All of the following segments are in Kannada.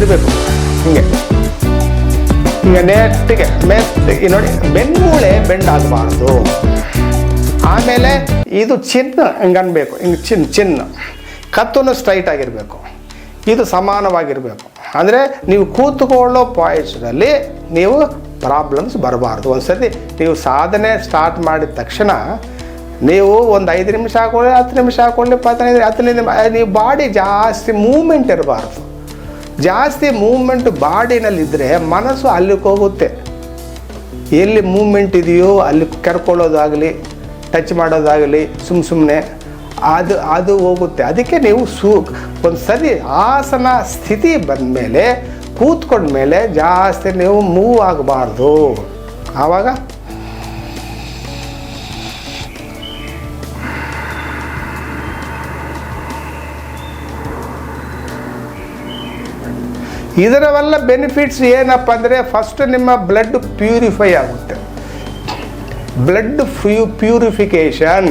ಇರಬೇಕು ಹಿಂಗೆ. ಈಗ ನೆಟ್ಟಿಗೆ ಮೆತ್ತಿಗೆ ನೋಡಿ, ಬೆನ್ಮೂಳೆ ಬೆಂಡಾಗಬಾರ್ದು. ಆಮೇಲೆ ಇದು ಚಿನ್ನ ಹಿಂಗನ್ಬೇಕು ಹಿಂಗೆ ಚಿನ್ನ ಚಿನ್ನ. ಕತ್ತನ್ನು ಸ್ಟ್ರೈಟ್ ಆಗಿರಬೇಕು. ಇದು ಸಮಾನವಾಗಿರಬೇಕು. ಅಂದರೆ ನೀವು ಕೂತ್ಕೊಳ್ಳೋ ಪಾಯಸದಲ್ಲಿ ನೀವು ಪ್ರಾಬ್ಲಮ್ಸ್ ಬರಬಾರ್ದು. ಒಂದು ನೀವು ಸಾಧನೆ ಸ್ಟಾರ್ಟ್ ಮಾಡಿದ ತಕ್ಷಣ ನೀವು ಒಂದು ಐದು ನಿಮಿಷ ಹಾಕೊಳ್ಳಿ, ಹತ್ತು ನಿಮಿಷ ಹಾಕೊಳ್ಳಿ ಹತ್ತೈದು ಹತ್ತು ನಿಮಿಷ ನೀವು ಬಾಡಿ ಜಾಸ್ತಿ ಮೂಮೆಂಟ್ ಇರಬಾರ್ದು. ಜಾಸ್ತಿ ಮೂಮೆಂಟ್ ಬಾಡಿನಲ್ಲಿದ್ದರೆ ಮನಸ್ಸು ಅಲ್ಲಿಗೆ ಹೋಗುತ್ತೆ. ಎಲ್ಲಿ ಮೂಮೆಂಟ್ ಇದೆಯೋ ಅಲ್ಲಿ ಕರ್ಕೊಳ್ಳೋದಾಗಲಿ ಟಚ್ ಮಾಡೋದಾಗಲಿ ಸುಮ್ಮ ಸುಮ್ಮನೆ ಅದು ಅದು ಹೋಗುತ್ತೆ. ಅದಕ್ಕೆ ನೀವು ಸೂ ಒಂದು ಸರಿ ಆಸನ ಸ್ಥಿತಿ ಬಂದಮೇಲೆ, ಕೂತ್ಕೊಂಡ್ಮೇಲೆ ಜಾಸ್ತಿ ನೀವು ಮೂವ್ ಆಗಬಾರ್ದು. ಆವಾಗ? ಇದರವೆಲ್ಲ ಬೆನಿಫಿಟ್ಸ್ ಏನಪ್ಪ ಅಂದರೆ ಫಸ್ಟ್ ನಿಮ್ಮ ಬ್ಲಡ್ ಪ್ಯೂರಿಫೈ ಆಗುತ್ತೆ. ಬ್ಲಡ್ ಫ್ಯೂ ಪ್ಯೂರಿಫಿಕೇಶನ್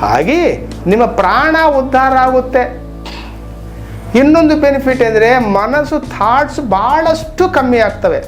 ಹಾಗೆ ನಿಮ್ಮ ಪ್ರಾಣ ಉದ್ಧಾರ ಆಗುತ್ತೆ. ಇನ್ನೊಂದು ಬೆನಿಫಿಟ್ ಅಂದರೆ ಮನಸ್ಸು ಥಾಟ್ಸ್ ಭಾಳಷ್ಟು ಕಮ್ಮಿ ಆಗ್ತವೆ.